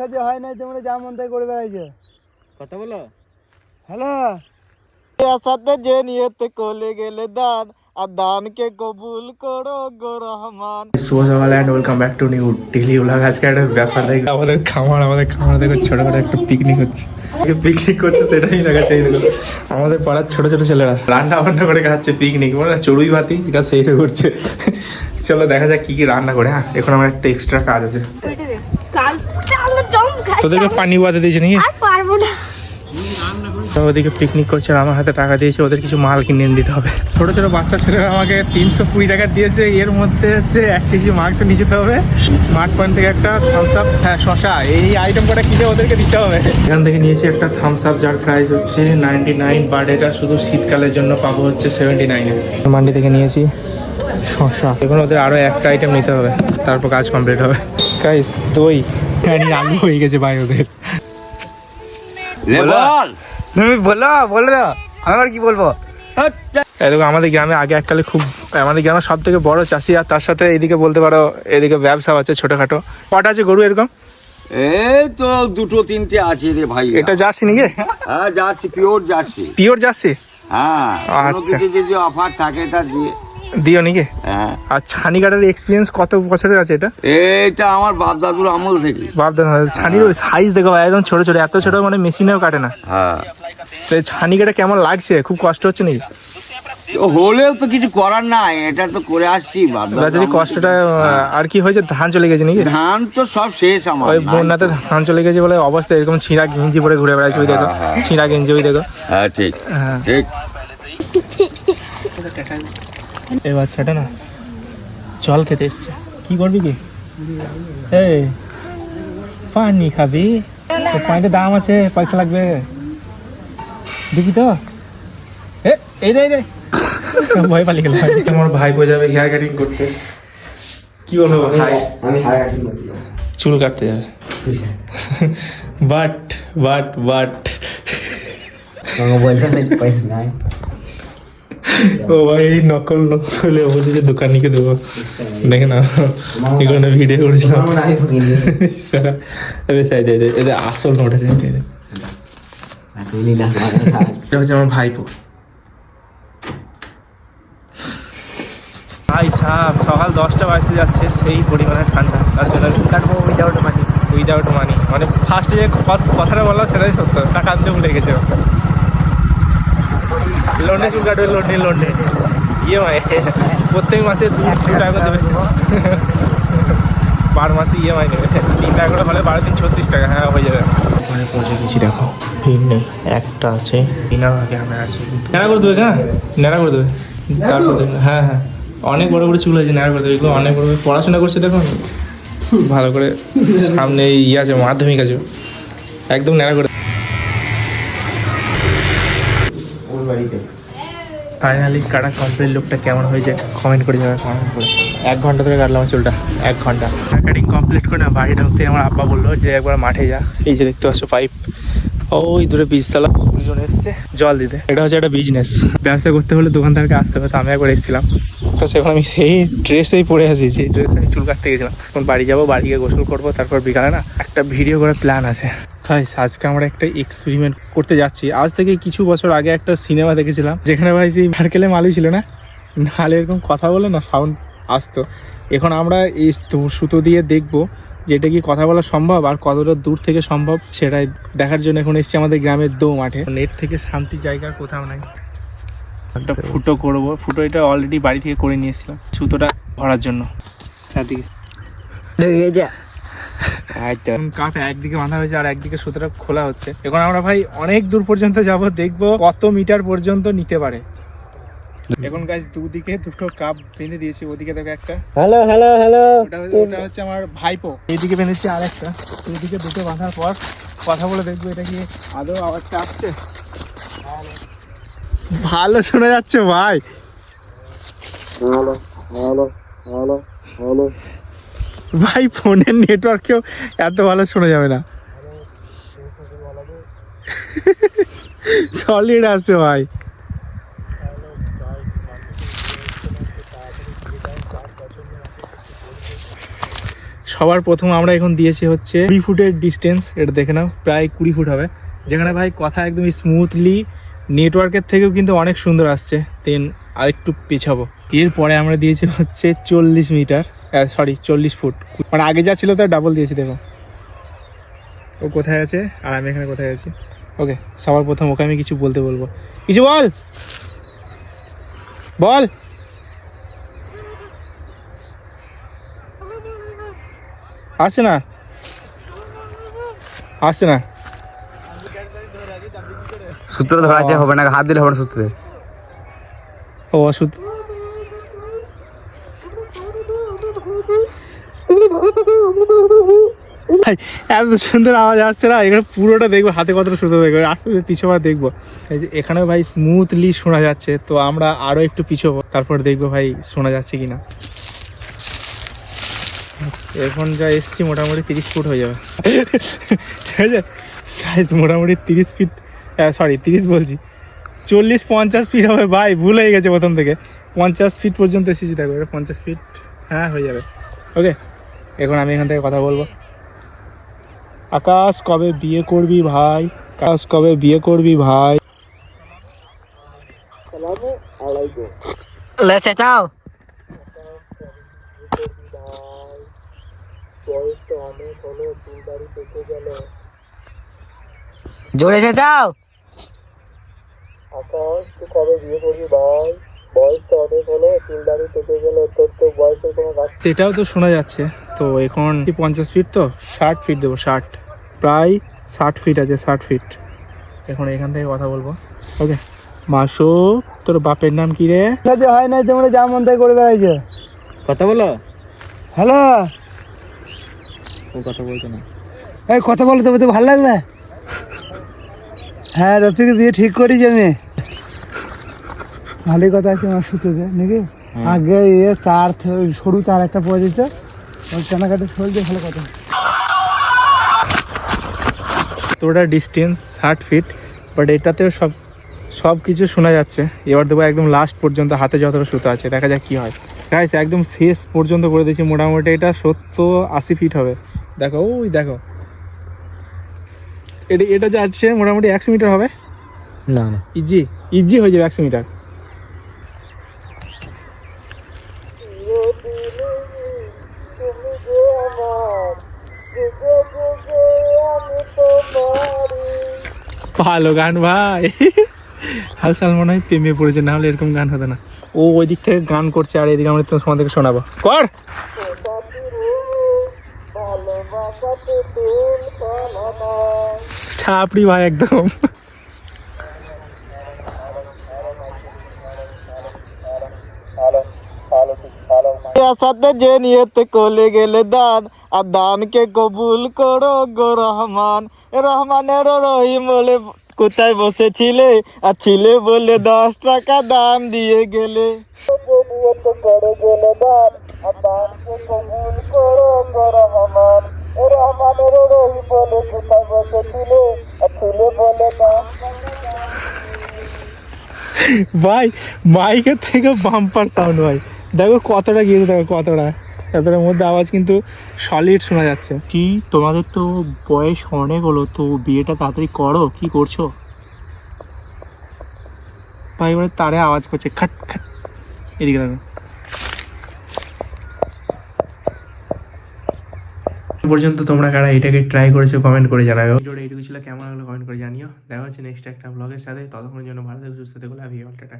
কাজে হয় নাই তোমরা যা মন তাই করে বেড়াইছো। কথা বলো। হ্যালো। সাথে যে নিয়তে কোলে গেলে দান আর দানকে কবুল করো গো রহমান। শুভ সকাল and welcome back to new daily blog আজকে একটা ব্যাপার দেখ। আমাদের খামার আমাদের খামার দেখো ছোট করে একটা পিকনিক হচ্ছে। পিকনিক করছে সেটাই দেখাচ্ছে দেখো আমাদের পাড়ার ছোট ছোট ছেলেরা। রান্না বান্না করে খাচ্ছে পিকনিক মানে চড়ুই বাতি এটা সেইটা করছে। চলো দেখা যাক কি কি রান্না করে হ্যাঁ? এখন আমার একটা এক্সট্রা কাজ আছে। কাল তোদেরকে পানি বাদে দিয়েছে নাকি? আর পারব না। ওদিকে পিকনিক করছে আমার হাতে টাকা দিয়েছে ওদের কিছু মাল কিনে দিতে হবে। ছোট ছোট বাচ্চা ছেলেরা আমাকে তিনশো কুড়ি টাকা দিয়েছে এর মধ্যে হচ্ছে এক কেজি মাংস নিয়ে যেতে হবে। স্মার্ট পয়েন্ট থেকে একটা থামস আপ হ্যাঁ শশা এই আইটেম কটা কিনে ওদেরকে দিতে হবে। এখান থেকে নিয়েছি একটা থামস আপ যার প্রাইস হচ্ছে নাইনটি নাইন বাট এটা শুধু শীতকালের জন্য পাবো হচ্ছে সেভেন্টি নাইনে মান্ডি থেকে নিয়েছি শশা। এখন ওদের আরও একটা আইটেম নিতে হবে তারপর কাজ কমপ্লিট হবে। গাইস দই। হ্যাঁ আলু হয়ে গেছে ভাই ওদের। তুমি বলো বলে দাও। আমি আবার কি বলব? দেখো আমাদের গ্রামে আগে এককালে খুব আমাদের গ্রামে সব থেকে বড় চাষি আর তার সাথে এদিকে বলতে পারো এদিকে ব্যবসা আছে ছোটখাটো। কটা আছে গরু এরকম? এই তো দুটো তিনটে আছে রে ভাই। এটা জার্সি নাকি? হ্যাঁ যাচ্ছি পিওর যাচ্ছি পিওর জার্সি? হ্যাঁ আচ্ছা। যদি অফার থাকে তা দিয়ে। দিও নাকি? হ্যাঁ। আর ছানি কাটার এক্সপিরিয়েন্স কত বছরের আছে এটা? এইটা আমার বাপ দাদুর আমল থেকে। ভাবতে ছানির সাইজ দেখো ভাই একদম ছোট ছোট এত ছোট মানে মেশিনেও কাটে না। হ্যাঁ। তো এই ছানি কাটা কেমন লাগছে? খুব কষ্ট হচ্ছে নাকি? হলেও তো কিছু করার নাই এটা তো করে আসছি বাপ যদি কষ্টটা আর কি হয়েছে ধান চলে গেছে নাকি? ধান তো সব শেষ আমার ওই বন্যাতে ধান চলে গেছে বলে অবস্থা এরকম ছিঁড়া গেঞ্জি পরে ঘুরে বেড়াচ্ছে ওই দেখো ছিঁড়া গেঞ্জি ওই দেখো। হ্যাঁ ঠিক হ্যাঁ। ঠিক। এই বাচ্চাটা না জল খেতে এসছে। কি করবি কি? এই পানি খাবি? তো পানিতে দাম আছে পয়সা লাগবে। দিবি তো। এ এই রে এই রে ভয় পালিয়ে গেল। আমার ভাই বই যাবে হেয়ার কাটিং করতে। কি বলব ভাই? আমি হার কাটিং করতে চুল কাটতে যাবে। But but but. পয়সা নাই। ও ভাই এই নকল নকলে বলছে যে দোকানিকে দেবো। দেখে না এগুলো ভিডিও করেছিলাম। এদের আসল নোট আছে এটা হচ্ছে আমার ভাইপো। ভাই সাহেব সকাল দশটা বাজতে যাচ্ছে সেই পরিমাণে ঠান্ডা। তার জন্য কাটবো উইদাউট মানি উইদাউট মানি মানে ফার্স্টে যে কথাটা বললাম সেটাই সত্য। টাকা আনতে ভুলে গেছে। লোনে চুল কাটবে লোনে লোনে ইয়ে ভাই প্রত্যেক মাসে দু দু টাকা করে দেবে। বারো মাসে ইএমআই নেবে। তিন টাকা করে হলে বারো দিন ছত্রিশ টাকা হ্যাঁ হয়ে যাবে। ওখানে পৌঁছে গেছি দেখো। ভিড় নেই একটা আছে। বিনা ভাগে আমরা আছি। নেড়া করে দেবে হ্যাঁ? নেড়া করে দেবে। তারপর হ্যাঁ হ্যাঁ। অনেক বড় বড় চুল আছে নেড়া করে দেবে। এগুলো অনেক বড় বড়। পড়াশোনা করছে দেখো। ভালো করে সামনে ইয়ে আছে মাধ্যমিক আছে। একদম নেড়া করে ফাইনালি কাটা কমপ্লিট লুকটা কেমন হয়েছে কমেন্ট করে যাবে কমেন্ট করে এক ঘণ্টা ধরে কাটলাম চুলটা, এক ঘণ্টা। কাটিং কমপ্লিট করে না, বাড়ি ঢুকতে আমার আব্বা বলল যে একবার মাঠে যা। এই যে দেখতে পাচ্ছ পাইপ ওই দূরে বীজতলা, দুজন এসছে। জল দিতে। এটা হচ্ছে একটা বিজনেস ব্যবসা করতে হলে দোকানদারকে আসতে হবে, তো আমি একবার এসেছিলাম। তো সেখন আমি সেই ড্রেসেই পরে আসি যে ড্রেসে আমি চুল কাটতে গেছিলাম। এখন বাড়ি যাব, বাড়ি গিয়ে গোসল করব, তারপর বিকালে না একটা ভিডিও করার প্ল্যান আছে। গাইস আজকে আমরা একটা এক্সপেরিমেন্ট করতে যাচ্ছি। আজ থেকে কিছু বছর আগে একটা সিনেমা দেখেছিলাম, যেখানে ভাই সেই নারকেলে মালু ছিল না? নাহলে এরকম কথা বলে না সাউন্ড আসতো। এখন আমরা এই সুতো দিয়ে দেখব যে এটা কি কথা বলা সম্ভব আর কতটা দূর থেকে সম্ভব সেটাই দেখার জন্য এখন এসেছি আমাদের গ্রামের দো মাঠে নেট থেকে শান্তি জায়গা কোথাও নাই। একটা ফুটো করব। ফুটো এটা অলরেডি বাড়ি থেকে করে নিয়েছিলাম সুতোটা ভরার জন্য। চারদিকে। কাঠ একদিকে বাঁধা হয়েছে আর একদিকে সুতোটা খোলা হচ্ছে। এখন আমরা ভাই অনেক দূর পর্যন্ত যাব দেখব কত মিটার পর্যন্ত নিতে পারে। এখন গাছ দুদিকে দুটো কাপ বেঁধে দিয়েছি ওদিকে দেখো একটা। হ্যালো হ্যালো হ্যালো ওটা হচ্ছে- ওটা হচ্ছে আমার ভাইপো। এইদিকে বেঁধেছি আর একটা এইদিকে দুটো বাঁধার পর কথা বলে দেখব এটা কি আদৌ আওয়াজটা আসছে? ভালো শোনা যাচ্ছে ভাই। ভাই ফোনের নেটওয়ার্কেও এত ভালো শোনা যাবে না। সলিড আছে ভাই। সবার প্রথম আমরা এখন দিয়েছি হচ্ছে কুড়ি ফুটের ডিস্টেন্স এটা দেখে নাও প্রায় কুড়ি ফুট হবে। যেখানে ভাই কথা একদম স্মুথলি নেটওয়ার্কের থেকেও কিন্তু অনেক সুন্দর আসছে। দেন আরেকটু পিছাবো। এরপরে আমরা দিয়েছি হচ্ছে চল্লিশ মিটার সরি চল্লিশ ফুট। মানে আগে যা ছিল তার ডাবল দিয়েছি, দেখো। ও কোথায় আছে? আর আমি এখানে কোথায় আছি? ওকে সবার প্রথম ওকে আমি কিছু বলতে বলব। কিছু বল! বল! আসে না? আসে না? সূত্র ধরা আছে হবে না হাত দিলে হবে না সূত্রে। ও ভাই, এত সুন্দর আওয়াজ আসছে না এখানে পুরোটা দেখব হাতে কতটা সুন্দর দেখব আস্তে আস্তে পিছবার দেখব। এই যে এখানেও ভাই স্মুথলি শোনা যাচ্ছে তো আমরা আরও একটু পিছবো তারপর দেখব ভাই শোনা যাচ্ছে কিনা। এখন যা এসছি মোটামুটি তিরিশ ফুট হয়ে যাবে। ঠিক আছে মোটামুটি তিরিশ ফিট সরি তিরিশ বলছি। চল্লিশ, পঞ্চাশ ফিট হবে। ভাই, ভুল হয়ে গেছে প্রথম থেকে। পঞ্চাশ ফিট পর্যন্ত এসেছি, দেখো, এটা পঞ্চাশ ফিট হ্যাঁ হয়ে যাবে। ওকে এখন আমি এখান থেকে কথা বলব। আকাশ, কবে বিয়ে করবি ভাই? আকাশ, কবে বিয়ে করবি ভাই? লে, চেঁচাও। জোরে চেঁচাও। আকাশ তুই কবে বিয়ে করবি ভাই? বয়স তো অনেক হলো পেকে গেলে তোর তো বয়সের কোনো সেটাও তো শোনা যাচ্ছে। তো এখন পঞ্চাশ ফিট তো? ষাট ফিট দেবো ষাট। প্রায় ষাট ফিট আছে ষাট ফিট এখন এখান থেকে কথা বলব। ওকে। মাসো তোর বাপের নাম কি রে? হয় না তোমরা যা মন তাই করে বেড়াইছো। কথা বলো। হ্যালো? ও কথা বলছো না। এই কথা বলো তবে তো ভালো লাগবে। হ্যাঁ রফিকের বিয়ে ঠিক করেছি আমি। ভালোই কথা আছে আমার সুতোতে নাকি? আগে ইয়ে তার সরু তার একটা পড়ে দিত ওই কেনাকাটা চলছে ভালো কথা। তো ওটা ডিস্টেন্স ষাট ফিট বাট এটাতেও সব সব কিছু শোনা যাচ্ছে। এবার দেবো একদম লাস্ট পর্যন্ত হাতে যতটা সুতো আছে দেখা যাক কি হয়। গাইস একদম শেষ পর্যন্ত করে দিয়েছি মোটামুটি এটা সত্তর আশি ফিট হবে। দেখো ওই দেখো। এটা এটা যাচ্ছে মোটামুটি একশো মিটার হবে? না না। ইজি ইজি হয়ে যাবে একশো মিটার ভালো গান ভাই। হালসাল মনে হয় প্রেমে পড়েছে, না হলে এরকম গান হতো না। ও ওই দিক থেকে গান করছে আর এদিকে আমরা থেকে শোনাবো। কর! ছাপড়ি ভাই একদম। সাথে যে নিয়তে কোলে গেলে দান আর দানকে কবুল করো গো রহমান। রহমানের রহিম বলে কোথায় বসেছিলে? আর ছিলে বলে দশ টাকা দান দিয়ে গেলে। করে গেলে দান আর দানকে কবুল করো গো রহমান। রহমানের রহিম বলে কোথায় বসেছিলে? আর ছিলে বলে দশ ভাই মাইকের থেকে বাম্পার সাউন্ড ভাই। দেখো কতটা গিয়েছে, দেখো কতটা। এতটার মধ্যে আওয়াজ কিন্তু সলিড শোনা যাচ্ছে। কি, তোমাদের তো বয়স অনেক হলো, তো বিয়েটা তাড়াতাড়ি করো, কি করছ? ভাই, এবারে তারে আওয়াজ করছে, খাট খাট। এদিকে দেখো। পর্যন্ত তোমরা কারা এটাকে ট্রাই করেছ কমেন্ট করে জানাবে ভিডিওটা এইটুকু ছিল, কেমন লাগল কমেন্ট করে জানিও। দেখা হচ্ছে নেক্সট একটা ব্লগের সাথে। ততক্ষণের জন্য ভালো থেকো, সুস্থ থেকো লাভ ইউ অল টাটা।